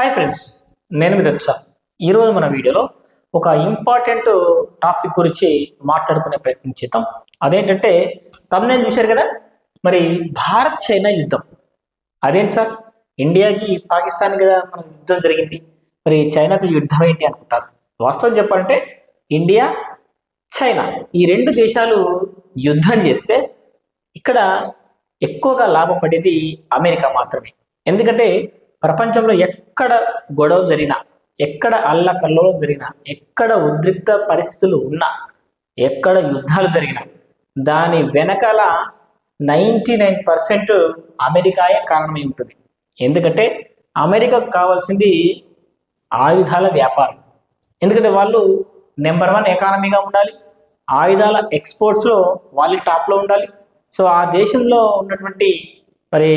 Hi friends నేను మీ దక్ష ఈరోజు మన వీడియోలో ఒక ఇంపార్టెంట్ టాపిక్ గురించి మాట్లాడుకునే ప్రయత్నం చేద్దాం. అదేంటంటే తమ్మునేను చూశారు కదా? మరి భారత్ చైనా యుద్ధం. అదేంటి సార్? ఇండియాకి పాకిస్తాన్ కదా మన యుద్ధం జరిగింది. మరి చైనాతో యుద్ధం ఏంటి అనుకుంటారు? వాస్తవం చెప్పాలంటే ఇండియా చైనా ఈ రెండు దేశాలు యుద్ధం చేస్తే ఇక్కడ ఎక్కువగా లాభపడేది అమెరికా మాత్రమే. ఎందుకంటే ప్రపంచంలో ఎక్కడ గొడవ జరిగినా ఎక్కడ అల్లకల్లోలం జరిగినా ఎక్కడ ఉద్రిక్త పరిస్థితులు ఉన్నా ఎక్కడ యుద్ధాలు జరిగినా దాని వెనకాల నైంటీ నైన్ పర్సెంట్ అమెరికాయే కారణమై ఉంటుంది. ఎందుకంటే అమెరికాకు కావాల్సింది ఆయుధాల వ్యాపారం. ఎందుకంటే వాళ్ళు నెంబర్ వన్ ఎకానమీగా ఉండాలి ఆయుధాల ఎక్స్పోర్ట్స్లో వాళ్ళు టాప్లో ఉండాలి. సో ఆ దేశంలో ఉన్నటువంటి మరి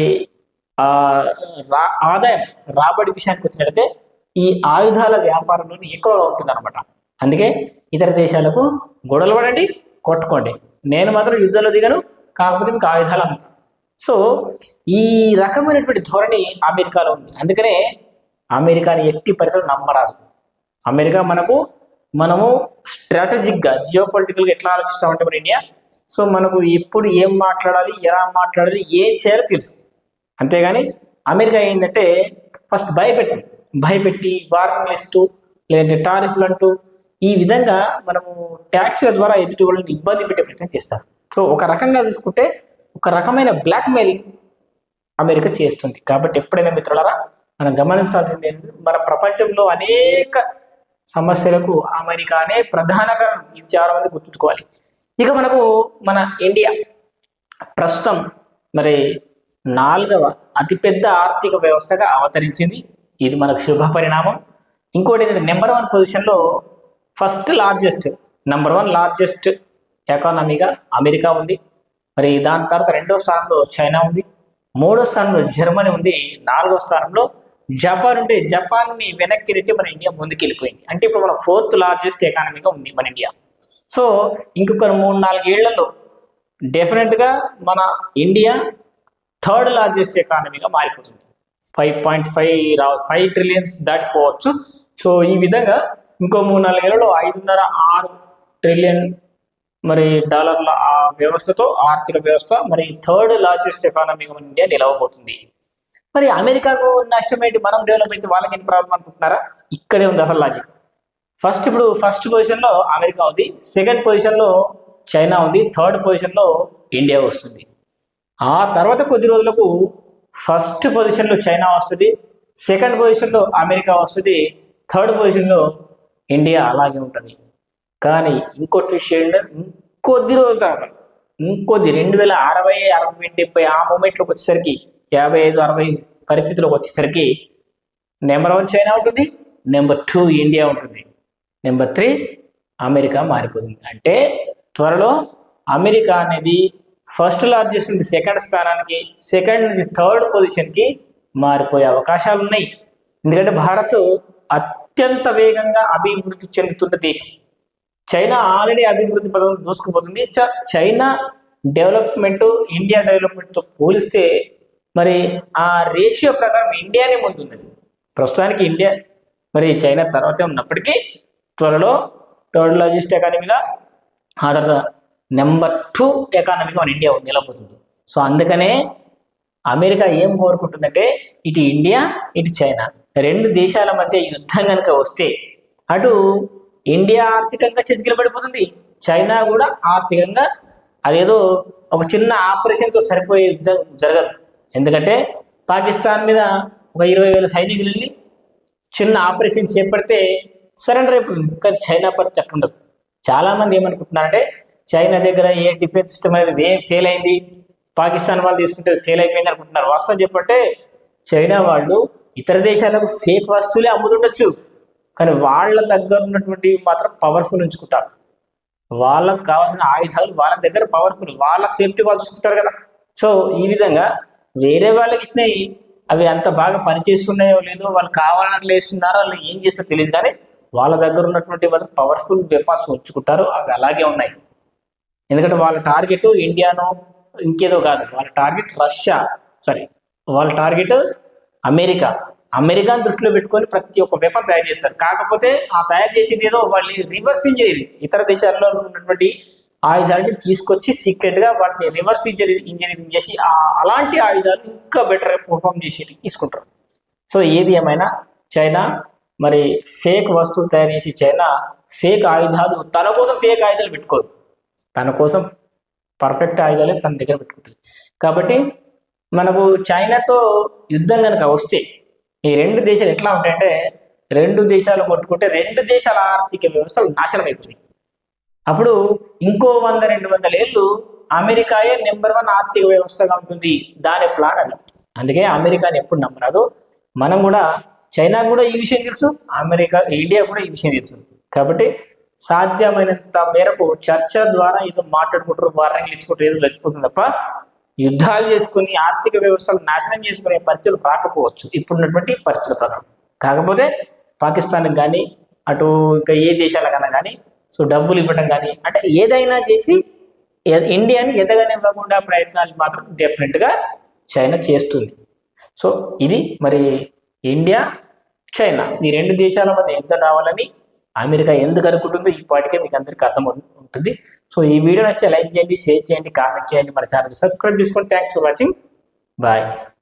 రా ఆదాయం రాబడి విషయానికి వచ్చినట్లయితే ఈ ఆయుధాల వ్యాపారంలోనే ఎక్కువగా ఉంటుంది అనమాట అందుకే ఇతర దేశాలకు గొడవలు పడండి కొట్టుకోండి. నేను మాత్రం యుద్ధంలో దిగను కాకపోతే మీకు ఆయుధాలు అమ్ముతాను. సో ఈ రకమైనటువంటి ధోరణి అమెరికాలో ఉంది. అందుకనే అమెరికాని ఎట్టి పరిస్థితులు నమ్మరాదు. అమెరికా మనకు మనము స్ట్రాటజిక్గా జియో పొలిటికల్గా ఎట్లా ఆలోచిస్తామంటే మన ఇండియా? సో మనకు ఎప్పుడు ఏం మాట్లాడాలి ఎలా మాట్లాడాలి ఏం చేయాలో తెలుసు. అంతేగాని అమెరికా ఏంటంటే ఫస్ట్ భయపెట్టింది. భయపెట్టి వార్నింగ్ లిస్టు లేదంటే టారిఫ్లు అంటూ ఈ విధంగా మనము ట్యాక్స్ల ద్వారా ఎదుటి వాళ్ళని ఇబ్బంది పెట్టే ప్రయత్నం చేస్తారు. సో ఒక రకంగా తీసుకుంటే ఒక రకమైన బ్లాక్మెయిల్ అమెరికా చేస్తుంది. కాబట్టి ఎప్పుడైనా మిత్రులరా మనం గమనించాల్సింది మన ప్రపంచంలో అనేక సమస్యలకు అమెరికానే ప్రధాన కారణం. ఇది చాలా మంది గుర్తుంచుకోవాలి. ఇక మనకు మన ఇండియా. ప్రస్తుతం మరి నాలుగవ అతిపెద్ద ఆర్థిక వ్యవస్థగా అవతరించింది. ఇది మనకు శుభ పరిణామం. ఇంకోటి ఏంటంటే నెంబర్ వన్ పొజిషన్లో first largest number one largest ఎకానమీగా America ఉంది. మరి దాని తర్వాత రెండో స్థానంలో చైనా ఉంది. మూడో స్థానంలో జర్మనీ ఉంది. నాలుగో స్థానంలో జపాన్ ఉంటే జపాన్ని వెనక్కి నెట్టి మన ఇండియా ముందుకెళ్ళిపోయింది. అంటే ఇప్పుడు మన ఫోర్త్ లార్జెస్ట్ ఎకానమీగా ఉంది మన ఇండియా. సో ఇంకొక మూడు నాలుగు ఏళ్ళలో డెఫినెట్గా మన ఇండియా థర్డ్ లార్జెస్ట్ ఎకానమీగా మారిపోతుంది. ఫైవ్ పాయింట్ ఫైవ్ రా ఫైవ్ ట్రిలియన్స్ దాటిపోవచ్చు. సో ఈ విధంగా ఇంకో మూడు నాలుగు నాలుగేళ్ళలో ఐదున్నర ఆరు ట్రిలియన్ మరి డాలర్ల ఆ వ్యవస్థతో ఆర్థిక వ్యవస్థ మరి థర్డ్ లార్జెస్ట్ ఎకానమీగా ఇండియా నిలవబోతుంది. మరి అమెరికాకు నష్టం ఏంటి మనం డెవలప్ అయితే వాళ్ళకి ఏం ప్రాబ్లం అనుకుంటున్నారా? ఇక్కడే ఉంది అసలు లాజిక్ ఫస్ట్ ఇప్పుడు ఫస్ట్ పొజిషన్లో అమెరికా ఉంది. సెకండ్ పొజిషన్లో చైనా ఉంది. థర్డ్ పొజిషన్లో ఇండియా వస్తుంది. ఆ తర్వాత కొద్ది రోజులకు ఫస్ట్ పొజిషన్లో చైనా వస్తుంది సెకండ్ పొజిషన్లో అమెరికా వస్తుంది థర్డ్ పొజిషన్లో ఇండియా అలాగే ఉంటుంది. కానీ ఇంకొకటి విషయం ఇంకొద్ది రోజుల తర్వాత ఇంకొద్ది రెండు వేల అరవై అరవై డెబ్బై ఆ మూమెంట్లోకి వచ్చేసరికి యాభై ఐదు అరవై పరిస్థితులకు వచ్చేసరికి నెంబర్ వన్ చైనా ఉంటుంది నెంబర్ టూ ఇండియా ఉంటుంది నెంబర్ త్రీ అమెరికా మారిపోతుంది. అంటే త్వరలో అమెరికా అనేది ఫస్ట్ లార్జెస్ట్ నుండి సెకండ్ స్థానానికి సెకండ్ నుంచి థర్డ్ పొజిషన్కి మారిపోయే అవకాశాలు ఉన్నాయి ఎందుకంటే భారత్ అత్యంత వేగంగా అభివృద్ధి చెందుతున్న దేశం. చైనా ఆల్రెడీ అభివృద్ధి పదం దూసుకుపోతుంది. చ- చైనా డెవలప్మెంట్ ఇండియా డెవలప్మెంట్తో పోలిస్తే మరి ఆ రేషియో ప్రకారం ఇండియానే ముందుంది ప్రస్తుతానికి ఇండియా మరి చైనా తర్వాతే ఉన్నప్పటికీ త్వరలో థర్డ్ లార్జెస్ట్ ఎకానమీగా ఆ తర్వాత నెంబర్ టూ ఎకానమీగా మన ఇండియా నిలబోతుంది. సో అందుకనే అమెరికా ఏం కోరుకుంటుందంటే ఇటు ఇండియా ఇటు చైనా రెండు దేశాల మధ్య యుద్ధం కనుక వస్తే అటు ఇండియా ఆర్థికంగా చితికిల పడిపోతుంది. చైనా కూడా ఆర్థికంగా అదేదో ఒక చిన్న ఆపరేషన్తో సరిపోయే యుద్ధం జరగదు. ఎందుకంటే పాకిస్తాన్ మీద ఒక ఇరవై వేల సైనికులు వెళ్ళి చిన్న ఆపరేషన్ చేపడితే సరెండర్ అయిపోతుంది. కానీ చైనా పరిస్థితి అట్లుండదు. ఉండదు ఏమనుకుంటున్నారంటే చైనా దగ్గర ఏ డిఫెన్స్ సిస్టమ్ అనేది ఏం ఫెయిల్ అయింది? పాకిస్తాన్ వాళ్ళు తీసుకుంటే ఫెయిల్ అయిపోయింది అనుకుంటున్నారు. వాస్తవం చెప్పంటే చైనా వాళ్ళు ఇతర దేశాలకు ఫేక్ వస్తువులే అమ్ముతుండొచ్చు. కానీ వాళ్ళ దగ్గర ఉన్నటువంటి మాత్రం పవర్ఫుల్ ఉంచుకుంటారు. వాళ్ళకు కావాల్సిన ఆయుధాలు వాళ్ళ దగ్గర పవర్ఫుల్ వాళ్ళ సేఫ్టీ వాళ్ళు చూసుకుంటారు కదా. సో ఈ విధంగా వేరే వాళ్ళకి ఇచ్చినాయి అవి అంత బాగా పనిచేస్తున్నాయో లేదో వాళ్ళు కావాలన్నట్లు వేస్తున్నారో వాళ్ళు ఏం చేస్తారో తెలియదు కానీ వాళ్ళ దగ్గర ఉన్నటువంటి వాళ్ళు పవర్ఫుల్ వెపన్స్ ఉంచుకుంటారు. అవి అలాగే ఉన్నాయి. ఎందుకంటే వాళ్ళ టార్గెట్ ఇండియానో ఇంకేదో కాదు. వాళ్ళ టార్గెట్ రష్యా. సారీ వాళ్ళ టార్గెట్ అమెరికా. అమెరికాను దృష్టిలో పెట్టుకొని ప్రతి ఒక్క వెపన్ తయారు చేస్తారు. కాకపోతే ఆ తయారు చేసేది ఏదో వాళ్ళని రివర్స్ ఇంజనీరింగ్ ఇతర దేశాల్లో ఉన్నటువంటి ఆయుధాలని తీసుకొచ్చి సీక్రెట్గా వాటిని రివర్స్ ఇంజనీరింగ్ ఇంజనీరింగ్ చేసి ఆ అలాంటి ఆయుధాలు ఇంకా బెటర్ పర్ఫామ్ చేసేది తీసుకుంటారు. సో ఏది ఏమైనా చైనా మరి ఫేక్ వస్తువులు తయారు చేసి చైనా ఫేక్ ఆయుధాలు తన కోసం ఫేక్ ఆయుధాలు పెట్టుకోదు తన కోసం పర్ఫెక్ట్ ఆయుధాలే తన దగ్గర పెట్టుకుంటుంది. కాబట్టి మనకు చైనాతో యుద్ధం కనుక వస్తే ఈ రెండు దేశాలు ఎట్లా ఉంటాయంటే రెండు దేశాలు కొట్టుకుంటే రెండు దేశాల ఆర్థిక వ్యవస్థలు నాశనం అవుతుంది అప్పుడు ఇంకో వంద రెండు వందల ఏళ్ళు అమెరికాయే నెంబర్ వన్ ఆర్థిక వ్యవస్థగా ఉంటుంది దాని ప్లాన్ అది. అందుకే అమెరికాని ఎప్పుడు నమ్మరాదు. మనం కూడా చైనా కూడా ఈ విషయం తెలుసు అమెరికా ఇండియా కూడా ఈ విషయం తెలుసు. కాబట్టి సాధ్యమైనంత మేరకు చర్చ ద్వారా ఏదో మాట్లాడుకుంటారు వార్నింగ్లు ఇచ్చుకుంటారు ఏదో చచ్చిపోతుంది తప్ప యుద్ధాలు చేసుకుని ఆర్థిక వ్యవస్థలు నాశనం చేసుకునే పరిస్థితులు రాకపోవచ్చు. ఇప్పుడున్నటువంటి పరిస్థితుల ప్రకారం. కాకపోతే పాకిస్తాన్కి కానీ అటు ఇంకా ఏ దేశాలకైనా కానీ సో డబ్బులు ఇవ్వడం కానీ అంటే ఏదైనా చేసి ఇండియాని ఇండియాని ఎదగనివ్వకుండా ప్రయత్నాలు మాత్రం డెఫినెట్గా చైనా చేస్తుంది. సో ఇది మరి ఇండియా చైనా ఈ రెండు దేశాల మధ్య యుద్ధం రావాలని అమెరికా ఎందుకు అనుకుంటుందో ఈ పాటికే మీకు అందరికీ అర్థం అవుతుంది- ఉంటుంది. సో ఈ వీడియో నచ్చితే లైక్ చేయండి షేర్ చేయండి కామెంట్ చేయండి మన ఛానల్ సబ్స్క్రైబ్ చేసుకోండి థ్యాంక్స్ ఫర్ వాచింగ్. బాయ్.